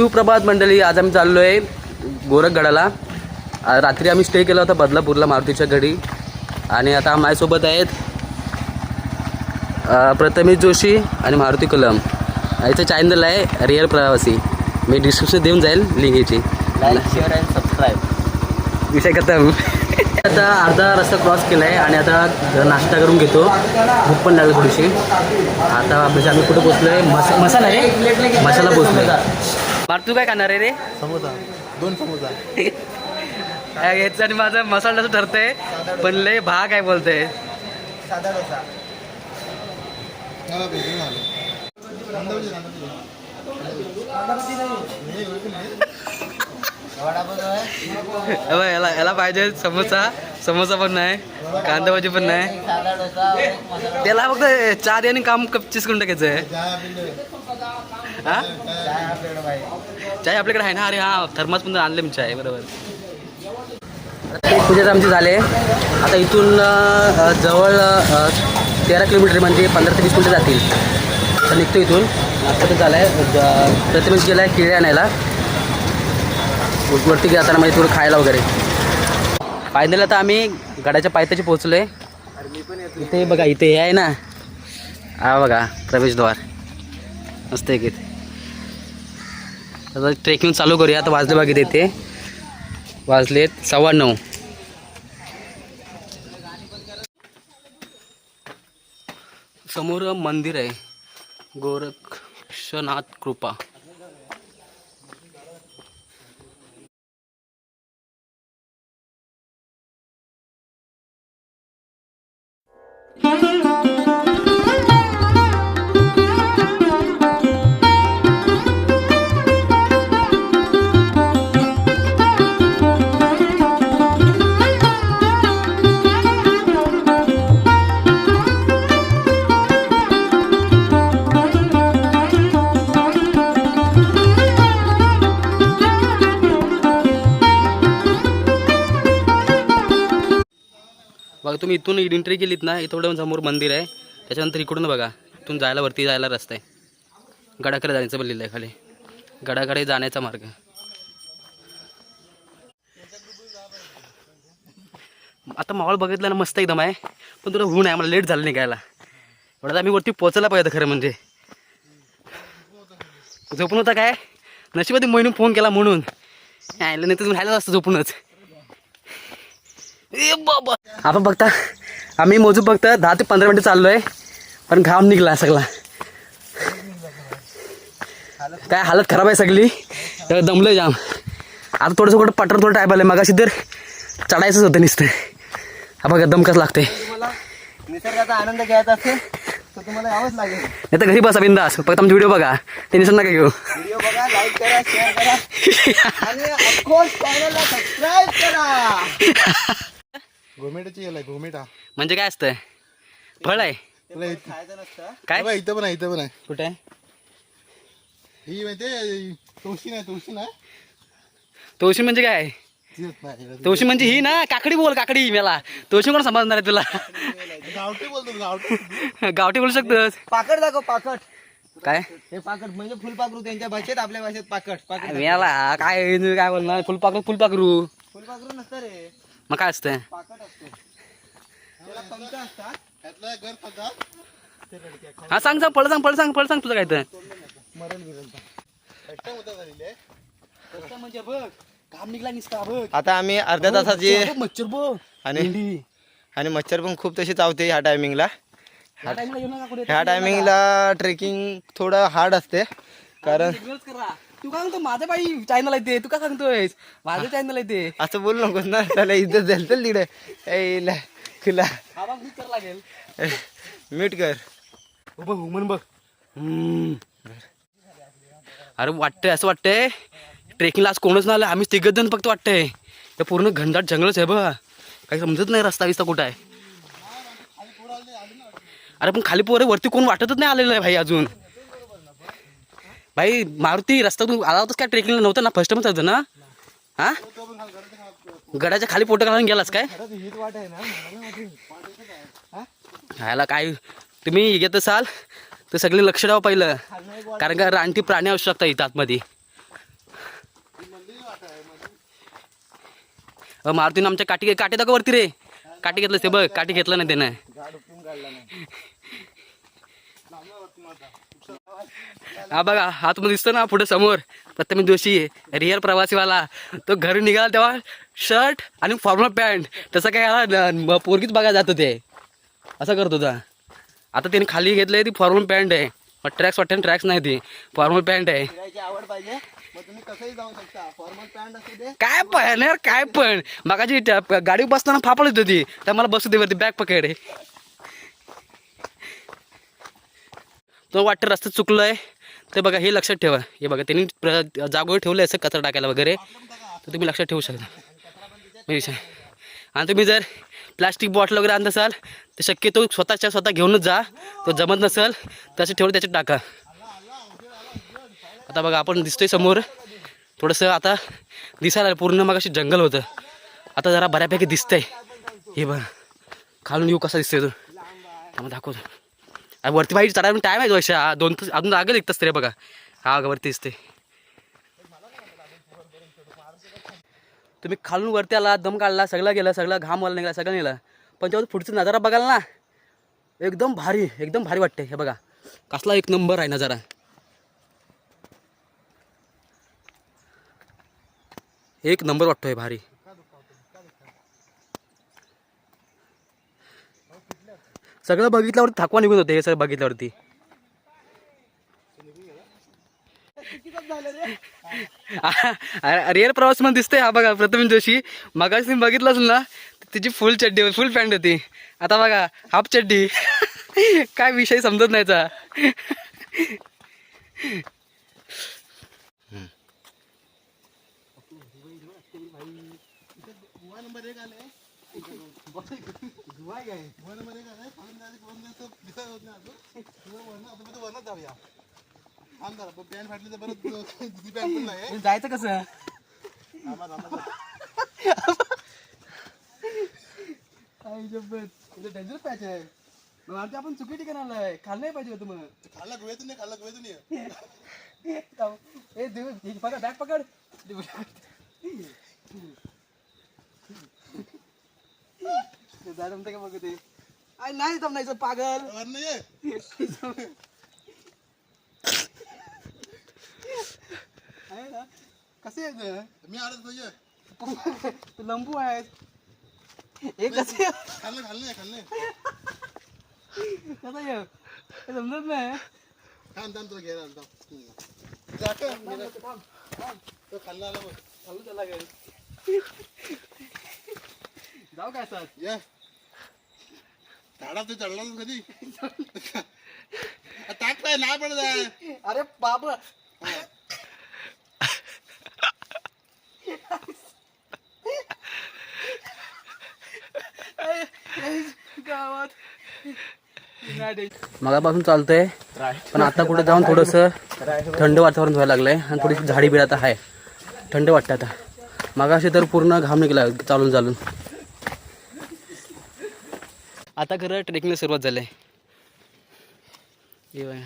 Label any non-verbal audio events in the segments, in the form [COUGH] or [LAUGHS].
सुप्रभात मंडळी आज आम्ही चाललो आहे गोरखगडाला रात्री आम्ही स्टे केला होता बदलापूरला मारुतीच्या घडी आणि आता माझ्यासोबत आहेत प्रथमेश जोशी आणि मारुती कलम. याचं चॅनल आहे रिअल प्रवासी. मी डिस्क्रिप्शन देऊन जाईल लिंक याची लाईक शेअर अँड सबस्क्राईब विषय खतम. [LAUGHS] आता अर्धा रस्ता क्रॉस केला आहे आणि आता नाश्ता करून घेतो. भूक पण लागली थोडीशी. आता म्हणजे आम्ही कुठे पोचलो आहे मस मसाला रे? मसाला पोचलो मार तू काय खाणार आहे रे? समोसा. दोन समोसा. याचं आणि माझा मसाला असं ठरतंय. पण लय भा काय बोलतंय. साधा डोसा. याला याला पाहिजे समोसा. समोसा पण नाही कांदा भाजी पण नाही. त्याला फक्त चार आणि काम कपचीस करून टाकायचं आहे. हा? चाय आपल्याकडे आहे ना? अरे हा थर्मास पण आणले मी चाय बरोबर. पूजेच आमचे झाले आता इथून जवळ तेरा किलोमीटर म्हणजे पंधरा ते वीस मिनिटं जातील. तर निघतो इथून. आता झालं आहे प्रतिमेश गेला आहे किळे आणायला. वरती जाताना म्हणजे थोडं खायला वगैरे. फायनल आता आम्ही गडाच्या पायथ्याशी पोहोचलो आहे इथे बघा इथे हे आहे ना. हा बघा प्रवेशद्वार. मस्त एक इथे आता ट्रेकिंग चालू करूया आता वाजले बघित इथे वाजलेत सव्वा नऊ. समोर मंदिर आहे. गोरक्षनाथ कृपा. बघा तुम्ही इथून एंट्री केलीत ना इथं समोर मंदिर आहे. त्याच्यानंतर इकडून बघा इथून जायला वरती जायला रस्ता आहे. गडाकडे जाण्याचं पण लिहिलं आहे खाली. गडाकडे जाण्याचा मार्ग. आता माहोल बघितला ना मस्त एकदम आहे. पण तुला ऊन आहे मला लेट झालं निघायला. एवढं आम्ही वरती पोचायला पाहिजे खरं म्हणजे. झोपून होता काय? नशिबाती महिनून फोन केला म्हणून. नाही तर राहिलं असतं झोपूनच. आपण बघता आम्ही मोजू बघता दहा ते पंधरा मिनटं चाललो आहे पण घाम निघला सगळा. काय हालत खराब आहे सगळी? तर दमलं जाम. आता थोडंसं कुठं पटर थोडं टाईप आलं मग तर चढायचंच होतं नुसतं. हा बघा दम कसं लागते तुम्हाला निसर्गाचा आनंद घ्यायचा असेल तर तुम्हाला यावंच लागेल. नाही तर घरी बसा बिंदास. फक्त आमचे व्हिडिओ बघा. टेन्शन नका घेऊ. व्हिडिओ बघा लाईक करा शेअर करा. आणि ऑफकोर्स चॅनलला सबस्क्राईब करा. [LAUGHS] घोमेटाची याला घोमेटा. म्हणजे काय असतं फळ आहे. तुला इथं खायचं नसतं. काय? बघा, इथं पण आहे इथं पण आहे. कुठे? आहे ही माहितीये तुळशी नाही तुळशी नाही. तुळशी म्हणजे काय? नाही तुळशी म्हणजे ही ना? काकडी बोल काकडी मला. तुळशी कोण समजणार आहे तुला? गावठी बोलतो गावठी. गावठी बोलू शकतोस. पाकट दाखव पाकट. काय? हे पाकट म्हणजे फुलपाखरू त्यांच्या भाषेत आपल्या भाषेत पाकट. पाकट मेला. काय काय बोलणार? फुलपाखरू फुलपाखरू फुलपाखरू नसतं रे. मग काय असतं पाकट असतो त्याला पंख असतात त्यातलं घर खातात हा सांग सांग फळ सांग फळ सांग फळ सांग तुझं काय तर मरण बिरण एकटा होता झालेले म्हणजे बघ काम निघला निसता बघ आता आम्ही अर्ध्या तासाची मच्छर बघ आणि आणि मच्छर पण खूप तशी चावते ह्या टायमिंगला ह्या टाइमला येऊ नका कुठे ह्या टायमिंगला ट्रेकिंग थोडं हार्ड असते. कारण करा. तू काय म्हणतो माझं बाई चॅनल आहे ते तू काय सांगतोय माझं चॅनल आहे ते. असं बोलू नकोस ना त्याला इज्जत द्याल तर तिकडे. खुला हा करावं लागेल. म्यूट कर. हो बघ हुमन बघ. हम्म. अरे वाटतंय असं वाटतंय ट्रेकिंगला आज कोणच नाही आलं आम्ही तिघच जण फक्त वाटतंय. ते पूर्ण घनदाट जंगलच आहे बघ. काही समजत नाही रस्ता विस्ता कुठं आहे. अरे पण खाली पोरे वरती कोण वाटतच नाही आलेलं आहे भाई अजून. भाई मारुती रस्त्यातून आला होतास काय? ट्रेकिंगला नव्हतं ना? फर्स्ट टाइम ना? हा? गडाच्या खाली पोट घालून गेलास काय? ह्याला काय? तुम्ही घेत असाल तर सगळे लक्ष द्यावं पहिलं. कारण का रानटी प्राणी असू शकता इथं आतमध्ये. मारुतीनं आमच्या काठी काटे दाखव वरती रे. काठी घेतलं ते बघ. काठी घेतलं नाही त्यानं. हा बघा हा तुम्हाला दिसतो ना पुढे समोर. प्रथमेश जोशी रिअल प्रवासीवाला. तो घरी निघाला तेव्हा शर्ट आणि फॉर्मल पॅन्ट तसं काय पोरगीच बघायला जात होते. असं करत होता. आता त्याने खाली घेतलंय ती फॉर्मल पॅन्ट आहे. मग ट्रॅक्स वाटते ट्रॅक्स नाही ती. फॉर्मल पॅन्ट आहे. काय पण यार काय पण. मगाची गाडी बसताना फापड होती. तर मला बसू दे वरती बॅग पकड. तो वाटतं रस्ता चुकलं आहे ते बघा हे लक्षात ठेवा. हे बघा त्यांनी प्र जागोवर ठेवलं असं कचरा टाकायला वगैरे. तर तुम्ही लक्षात ठेवू शकता. विषय आणि तुम्ही जर प्लास्टिक बॉटल वगैरे आणत असाल तर शक्यतो स्वतःच्या स्वतः घेऊनच जा. तो जमत नसेल तसं ठेवलं त्याच्यात टाका. आता बघा आपण दिसतोय समोर. थोडंसं आता दिसायला पूर्ण मग अशी जंगल होतं. आता जरा बऱ्यापैकी दिसतंय. हे बघ खालून येऊ कसा दिसतोय तो. आम्हाला दाखवतो. वरती बाई चढायला टाईम आहे वर्षा दोन तास अजून आगे लिखतास रे बघा. हा बघा वरती दिसते तुम्ही खालून वरती आला दम काढला सगळं गेलं सगळं घाम वाला निघाला सगळं निघालं. पण जेव्हा पुढचा नजारा बघाल ना एकदम भारी एकदम भारी वाटते हे बघा कसला एक नंबर आहे नजारा. एक नंबर वाटतो आहे भारी. सगळं बघितल्यावरती थकवा निघत होते हे सगळं बघितल्यावरती. [LAUGHS] रिअल प्रवास म्हणून दिसतंय हा बघा प्रथम जोशी. मगाशी तुम्ही बघितलंच ना तिची फुल चड्डी फुल पॅन्ट होती. आता बघा हाफ चड्डी. [LAUGHS] काय विषय समजत नाहीचा. नंबर एक काय होत नाही अजून. जाऊया. थांब जरा फाटली तर दुसरी पण नाही जायचं कसं? थांबा थांबा डेंजर पॅच आहे. मग आमच्या आपण चुकी ठिकाण आलाय खाल्लं नाही पाहिजे होतं मग खाल्ला नाही खाल्ला ये [LAUGHS] ए पकड बॅग पकड. म्हणते का बघ ते? आई नाही जमनायचं पागल. आहे ना? कसे यायचं मी तर ये तू लंबू आहे हे कसे? खाल्लं खाल्लं खाल्लं. कसं ये हे समजत नाही. थांब थांब तुला घ्यायला आलो थांब. जातं. तो खाल्ला आला बघ. चालू त्याला घरी जाऊ काय सर? ये. झाडा तू चढला तू कधी टाकताय नाही पडत अरे बाबा. गावात. मगापासून चालतंय पण आता कुठे जाऊन थोडस थंड वातावरण व्हायला लागलंय आणि थोडीशी झाडी बिड आता आहे. थंड वाटतं आता. मगाशी तर पूर्ण घाम निघला चालून चालून आता खरं ट्रेकिंगला सुरुवात झाली. आहे बघा.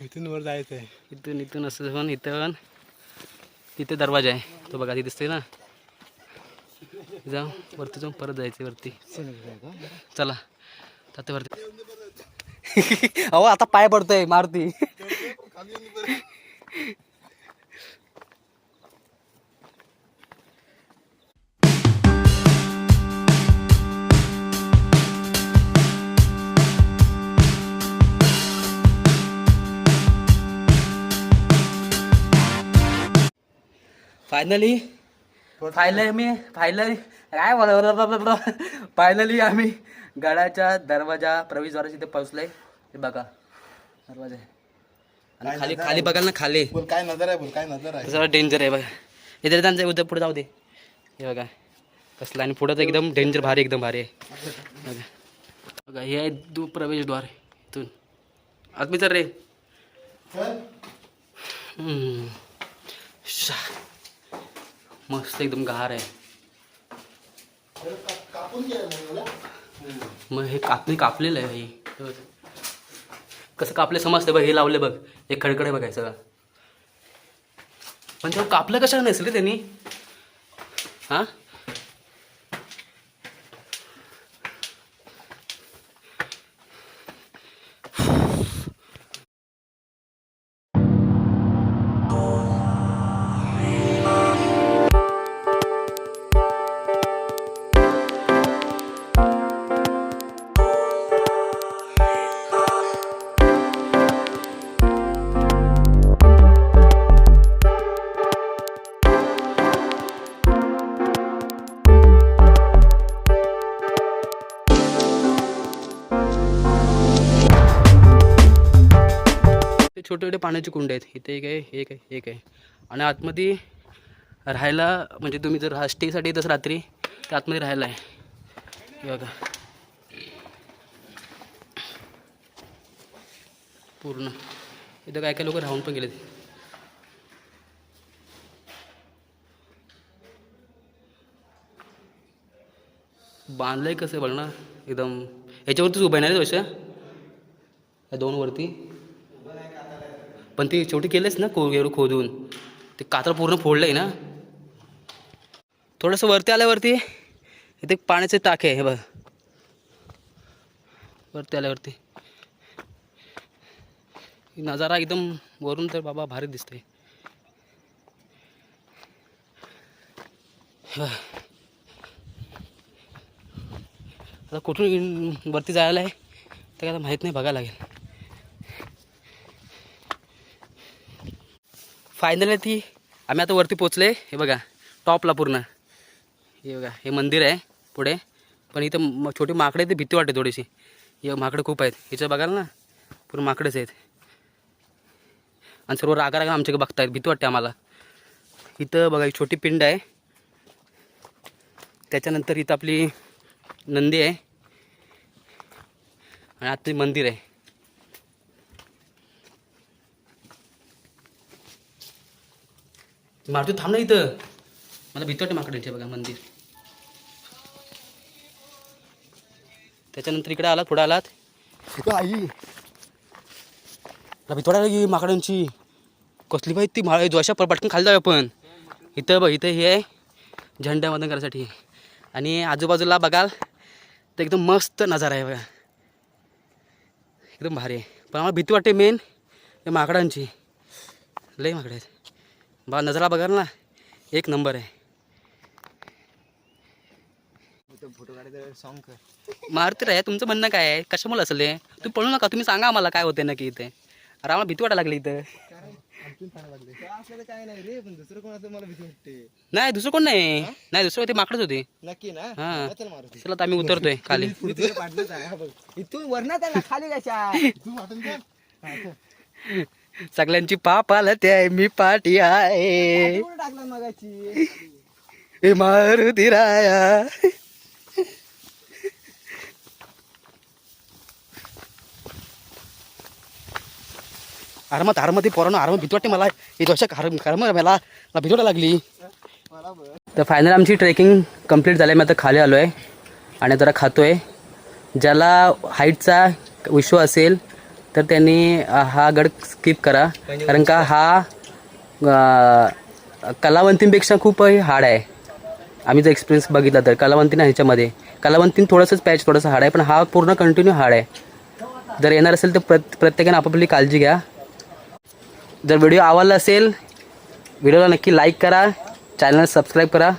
इथून वर जायचं आहे. इथून इथून असं जाऊन इथं. तिथे दरवाजा आहे. तो बघा तिथे दिसतोय ना? जाऊ वरती जाऊन परत जायचं वरती. चला. आता वरती. [LAUGHS] अहो आता पाय पडतोय मारुती. फायनली फायनली मी फायनली काय बोला फायनली आम्ही गडाच्या दरवाजा प्रवेशद्वाराच्या इथे पोहोचलोय. हे बघा दरवाजा. आणि खाली खाली बघाल ना खाली. बोल काय नजर आहे बोल काय नजर आहे? सगळं डेंजर आहे बघा. इथे त्यांचं उद्या पुढे जाऊ दे. हे बघा कसलं आणि पुढं तर एकदम डेंजर भारी एकदम भारी आहे. बघा. बघा हे आहे दू प्रवेशद्वार इथून. आत तर रे. मस्त एकदम गार आहे. मग हे कापणी कापलेलं आहे हे. कसं कापले समजते बघ हे लावले बघ. हे खडकडे बघायचं सगळं. पण तेव्हा कापलं कशाला नसेल रे त्यांनी? हां? छोटे छोटे पाण्याचे कुंड आहेत. इथे एक आहे एक आहे एक आहे. आणि आतमध्ये राहायला म्हणजे तुम्ही जर स्टेसाठी येतच रात्री तर आतमध्ये राहायला आहे. बघा. पूर्ण. इथं काय काय लोक राहून पण गेलेत. बांधलंय कसं बघ ना एकदम. याच्यावरतीच उभं आहे ना रे या दोन वरती. पण ती शेवटी केलंच ना को एवढं खोदून? ते कातळ पूर्ण फोडलं आहे ना? थोडंसं वरती आल्यावरती इथे पाण्याचे टाके आहे हे बघ. वरती आल्यावरती. नजारा एकदम वरून तर बाबा भारी दिसतोय. आता कुठून वरती जायला आहे ते काय आता माहीत नाही बघायला लागेल. फायनली ती आम्ही आता वरती पोचले हे बघा टॉपला पूर्ण. हे बघा हे मंदिर आहे पुढे. पण इथं छोटी माकडे ते भीती वाटते थोडीशी. हे माकडं खूप आहेत. हिचं बघाल ना पूर्ण माकडेच आहेत. आणि सर्व रागा रागा आमच्याकडे बघतायत भीती वाटते आम्हाला. इथं बघा ही छोटी पिंड आहे. त्याच्यानंतर इथं आपली नंदी आहे. आणि आत मंदिर आहे. मारुती थांब ना इथं. मला भीती वाटते माकडांचे बघा मंदिर. त्याच्यानंतर इकडे आलात पुढे आलात? आई. मला भीती वाटायला की माकडांची? कसली बाई ती माळ जोशा पटकन खाली जाऊ आपण. इथं बघ इथं हे आहे झेंड्यामधून करायसाठी. आणि आजूबाजूला बघाल तर एकदम मस्त नजारा आहे बघा. एकदम भारी आहे. पण आम्हाला भीती वाटते मेन माकडांची. लई माकडे आहेत. बा नजारा बघाल ना एक नंबर आहे फोटो काढायचं सॉंग कर मारुती रे तुमचं म्हणणं काय आहे कशामुळे असेल? तुम्ही पळू नका तुम्ही सांगा आम्हाला काय होते नक्की इथे अरे आम्हाला भीती वाटायला लागली इथं काय नाही रे पण दुसरं कोणाचं मला भीती वाटते नाही दुसरं कोण नाही नाही दुसरं ते माकडच होते नक्की ना हा. चल मारुती आता आम्ही उतरतोय खाली. इथून वरणात आहे ना खाली कशा तू वाटून हा. सगळ्यांची पाप आलं ते मी पाठी आहे. कुठं मगाची मारुती राया. आरामात आरामात ते पोरानं आरामात भीती वाटते मला. हे दोषा कार मला मला भीती लागली. तर फायनल आमची ट्रेकिंग कंप्लीट झाली. मी आता खाली आलो आहे आणि जरा खातो आहे ज्याला हाईटचा विश्व असेल तर त्यांनी हा गड स्किप करा. कारण का हा कलावंतींपेक्षा खूप हार्ड आहे. आम्ही जर एक्सपिरियन्स बघितला तर कलावंतीन ह्याच्यामध्ये. कलावंतीन थोडंसंच पॅच थोडंसं हार्ड आहे पण हा पूर्ण कंटिन्यू हार्ड आहे. जर येणार असेल तर प्रत प्रत्येकाने आपापली काळजी घ्या. जर व्हिडिओ आवडला असेल व्हिडिओला नक्की लाईक करा. चॅनल सबस्क्राईब करा.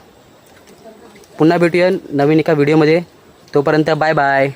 पुन्हा भेटूया नवीन एका व्हिडिओमध्ये तोपर्यंत बाय बाय